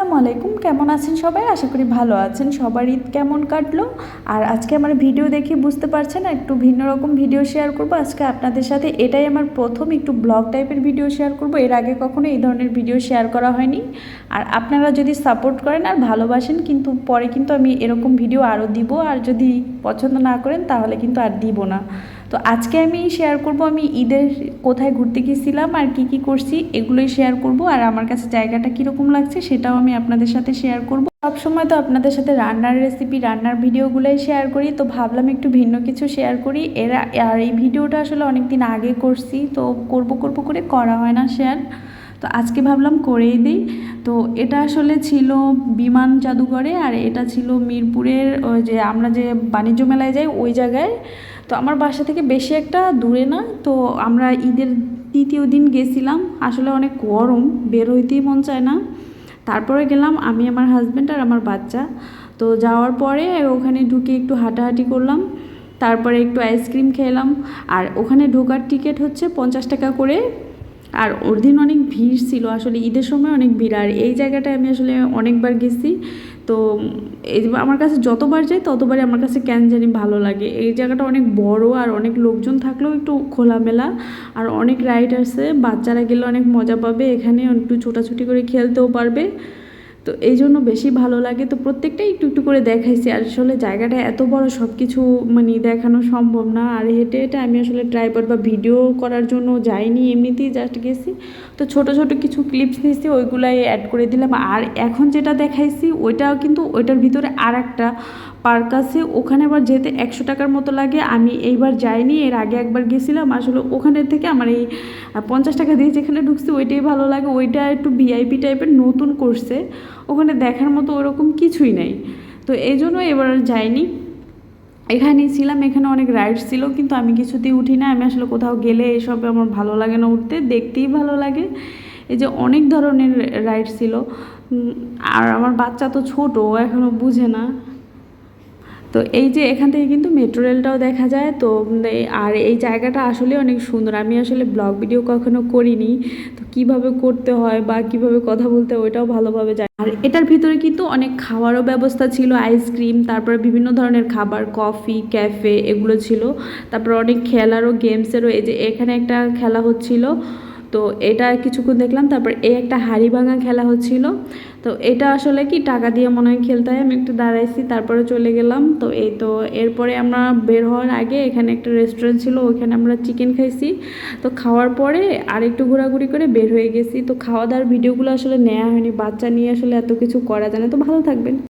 আসসালামু আলাইকুম। কেমন আছেন সবাই? আশা করি ভালো আছেন। সবার ঈদ কেমন কাটলো? আর আজকে আমার ভিডিও দেখে বুঝতে পারছেন, একটু ভিন্ন রকম ভিডিও শেয়ার করব। আজকে আপনাদের সাথে এটাই আমার প্রথম একটু ব্লগ টাইপের ভিডিও শেয়ার করব। এর আগে কখনো এই ধরনের ভিডিও শেয়ার করা হয়নি। আর আপনারা যদি সাপোর্ট করেন আর ভালোবাসেন, কিন্তু পরে কিন্তু আমি এরকম ভিডিও আরও দিব। আর যদি পছন্দ না করেন, তাহলে কিন্তু আর দিব না। তো আজকে আমি শেয়ার করব, আমি ঈদের কোথায় ঘুরতে গিয়েছিলাম আর কি কি করছি, এগুলোই শেয়ার করব। আর আমার কাছে জায়গাটা কীরকম লাগছে সেটাও আমি আপনাদের সাথে শেয়ার করব। সবসময় তো আপনাদের সাথে রান্নার রেসিপি রান্নার ভিডিওগুলোই শেয়ার করি, তো ভাবলাম একটু ভিন্ন কিছু শেয়ার করি। এরা, আর এই ভিডিওটা আসলে অনেক দিন আগে করছি, তো করব করব করে করা হয় না শেয়ার তো আজকে ভাবলাম করেই দিই। তো এটা আসলে ছিল বিমান জাদুঘরে, আর এটা ছিল মিরপুরের ওই যে আমরা যে বাণিজ্য মেলায় যাই, ওই জায়গায়। তো আমার বাসা থেকে বেশি একটা দূরে না, তো আমরা ঈদের তৃতীয় দিন গেছিলাম। আসলে অনেক গরম, বের হইতেই মন চায় না। তারপরে গেলাম আমি, আমার হাজব্যান্ড আর আমার বাচ্চা। তো যাওয়ার পরে ওখানে ঢুকে একটু হাঁটাহাঁটি করলাম, তারপরে একটু আইসক্রিম খেলাম। আর ওখানে ঢোকার টিকিট হচ্ছে পঞ্চাশ টাকা করে। আর ওর দিন অনেক ভিড় ছিল, আসলে ঈদের সময় অনেক ভিড়, আর এই জায়গাটায় আমি আসলে অনেকবার গেছি। তো এই আমার কাছে যতবার যাই, ততবারই আমার কাছে কেন জানি ভালো লাগে। এই জায়গাটা অনেক বড় আর অনেক লোকজন থাকলেও একটু খোলামেলা, আর অনেক রাইড আছে বাচ্চারা গেলে অনেক মজা পাবে, এখানে একটু ছোটাছুটি করে খেলতেও পারবে। তো এই জন্য বেশি ভালো লাগে। তো প্রত্যেকটাই একটু একটু করে দেখাইছি। আর আসলে জায়গাটা এত বড় সব কিছু মানে দেখানো সম্ভব না। আর হেঁটে হেঁটে আমি আসলে ট্রাইপড বা ভিডিও করার জন্য যাইনি, এমনিতেই জাস্ট গেছি। তো ছোট ছোট কিছু ক্লিপস নিয়েছি ওইগুলাই অ্যাড করে দিলাম। আর এখন যেটা দেখাইছি, ওইটাও কিন্তু ওইটার ভিতরে আর একটা পার্ক আছে, ওখানে আবার যেতে একশো টাকার মতো লাগে। আমি এইবার যাইনি, এর আগে একবার গেছিলাম, আসলে ওখানের থেকে আমার এই পঞ্চাশ টাকা দিয়ে যেখানে ঢুকছি, ওইটাই ভালো লাগে। ওইটা একটু ভিআইপি টাইপের নতুন করছে, ওখানে দেখার মতো ওরকম কিছুই নাই। তো এই জন্য এবার যাইনি। এখানেই ছিলাম, এখানে অনেক রাইডস ছিল, কিন্তু আমি কিছুতেই উঠি না। আমি আসলে কোথাও গেলে এসব আমার ভালো লাগে না উঠতে, দেখতেই ভালো লাগে। এই যে অনেক ধরনের রাইড ছিল। আর আমার বাচ্চা তো ছোটো এখনও বুঝে না। তো এই যে এখান থেকে কিন্তু মেট্রো রেলটাও দেখা যায়। তো আর এই জায়গাটা আসলে অনেক সুন্দর। আমি আসলে ব্লগ ভিডিও কখনো করিনি। তো কীভাবে করতে হয় বা কীভাবে কথা বলতে হয় ওইটাও ভালোভাবে যায় আর এটার ভিতরে কিন্তু অনেক খাওয়ারও ব্যবস্থা ছিল। আইসক্রিম, তারপরে বিভিন্ন ধরনের খাবার, কফি, ক্যাফে এগুলো ছিল। তারপর অনেক খেলারও গেমসেরও এই যে এখানে একটা খেলা হচ্ছিল। তো এটা কিছুক্ষণ দেখলাম, তারপর এই একটা হাড়ি ভাঙা খেলা হচ্ছিল। তো এটা আসলে কি টাকা দিয়ে মনে হয় খেলতে হয়? আমি একটু দাঁড়াইছি, তারপরে চলে গেলাম। তো এই তো এরপরে আমরা বের হওয়ার আগে এখানে একটা রেস্টুরেন্ট ছিল, ওইখানে আমরা চিকেন খাইছি। তো খাওয়ার পরে আর একটু ঘোরাঘুরি করে বের হয়ে গেছি। তো খাওয়া দাওয়ার ভিডিওগুলো আসলে নেওয়া হয়নি, বাচ্চা নিয়ে আসলে এত কিছু করা যায় না। তো ভালো থাকবেন।